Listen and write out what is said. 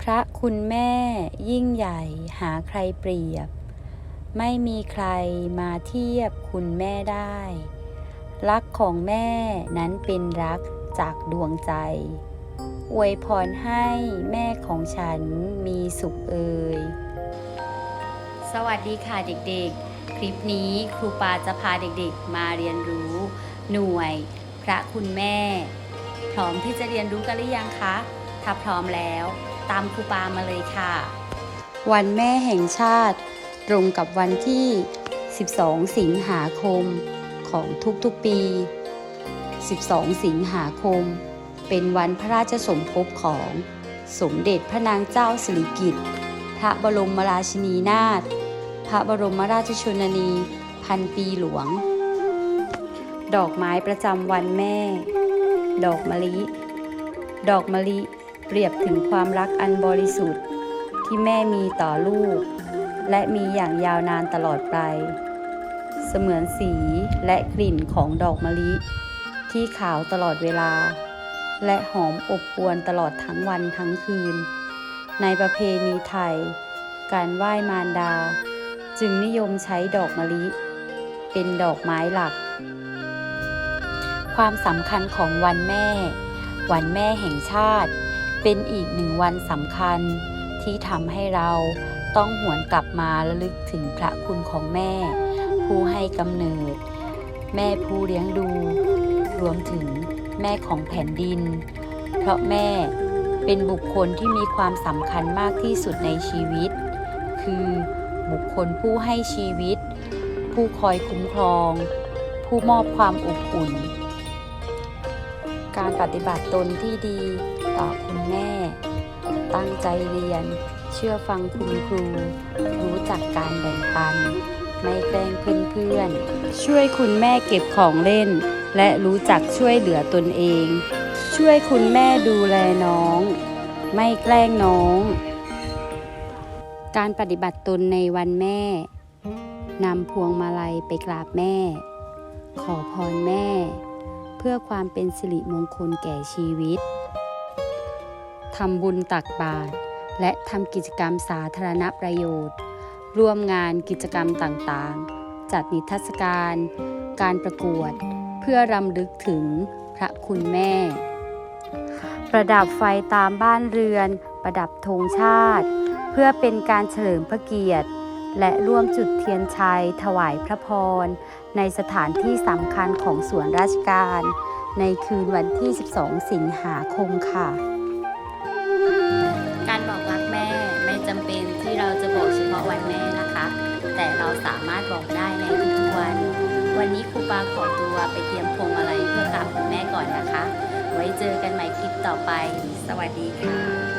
พระคุณแม่ยิ่งใหญ่หาใครเปรียบ ไม่มีใครมาเทียบคุณแม่ได้ รักของแม่นั้นเป็นรักจากดวงใจ อวยพรให้แม่ของฉันมีสุขเอ่ยสวัสดีค่ะเด็กๆ คลิปนี้ครูปาจะพาเด็กๆ มาเรียนรู้ หน่วย พระคุณแม่ พร้อมที่จะเรียนรู้กันหรือยังคะ ถ้าพร้อมแล้ว ตามครูปามาเลยค่ะ วันแม่แห่งชาติ ตรงกับวันที่ 12 สิงหาคมของทุกๆปี 12 สิงหาคม เป็นวันพระราชสมภพของสมเด็จพระนางเจ้าสิริกิติ์พระบรมราชินีนาถพระบรมราชชนนี พันปีหลวง ดอกไม้ประจำวันแม่ ดอกมะลิ ดอกมะลิ เปรียบถึงความรักอันบริสุทธิ์ ที่แม่มีต่อลูก และมีอย่างยาวนานตลอดไป เสมือนสีและกลิ่นของดอกมะลิ ที่ขาวตลอดเวลา และหอมอบอวลตลอดทั้งวันทั้งคืน ในประเพณีไทย การไหว้มารดา จึงนิยมใช้ดอกมะลิ เป็นดอกไม้หลัก ความสำคัญของวันแม่วันแม่แห่งชาติ เป็นอีกหนึ่งวันสำคัญที่ทำให้เราต้องหวนกลับมาระลึกถึงพระคุณของแม่ ผู้ให้กำเนิด แม่ผู้เลี้ยงดู รวมถึงแม่ของแผ่นดิน เพราะแม่เป็นบุคคลที่มีความสำคัญมากที่สุดในชีวิต คือบุคคลผู้ให้ชีวิต ผู้คอยคุ้มครอง ผู้มอบความอบอุ่น การปฏิบัติตนที่ดีต่อคุณแม่ ตั้งใจเรียน เชื่อฟังคุณครู รู้จักการแบ่งปัน ไม่แกล้งเพื่อนๆ ช่วยคุณแม่เก็บของเล่น และรู้จักช่วยเหลือตนเอง ช่วยคุณแม่ดูแลน้อง ไม่แกล้งน้อง การปฏิบัติตนในวันแม่ นำพวงมาลัยไปกราบแม่ ขอพรแม่ เพื่อความเป็นสิริมงคลแก่ชีวิตทำบุญตักบาตรและทำกิจกรรมสาธารณประโยชน์ ร่วมงานกิจกรรมต่างๆ จัดนิทรรศการ การประกวด เพื่อรำลึกถึงพระคุณแม่ ประดับไฟตามบ้านเรือน ประดับธงชาติ เพื่อเป็นการเฉลิมพระเกียรติ และร่วมจุดเทียนชัย ถวายพระพร ในสถานที่สำคัญของส่วนราชการ ในคืนวันที่ 12 สิงหาคมค่ะ การบอกรักแม่ไม่จำเป็นที่เราจะบอกเฉพาะวันแม่นะคะ แต่เราสามารถบอกได้ในทุกวัน วันนี้ครูปาขอตัวไปเตรียมพวงมาลัยเพื่อกราบคุณแม่ก่อนนะคะ ไว้เจอกันใหม่คลิปต่อไป สวัสดีค่ะ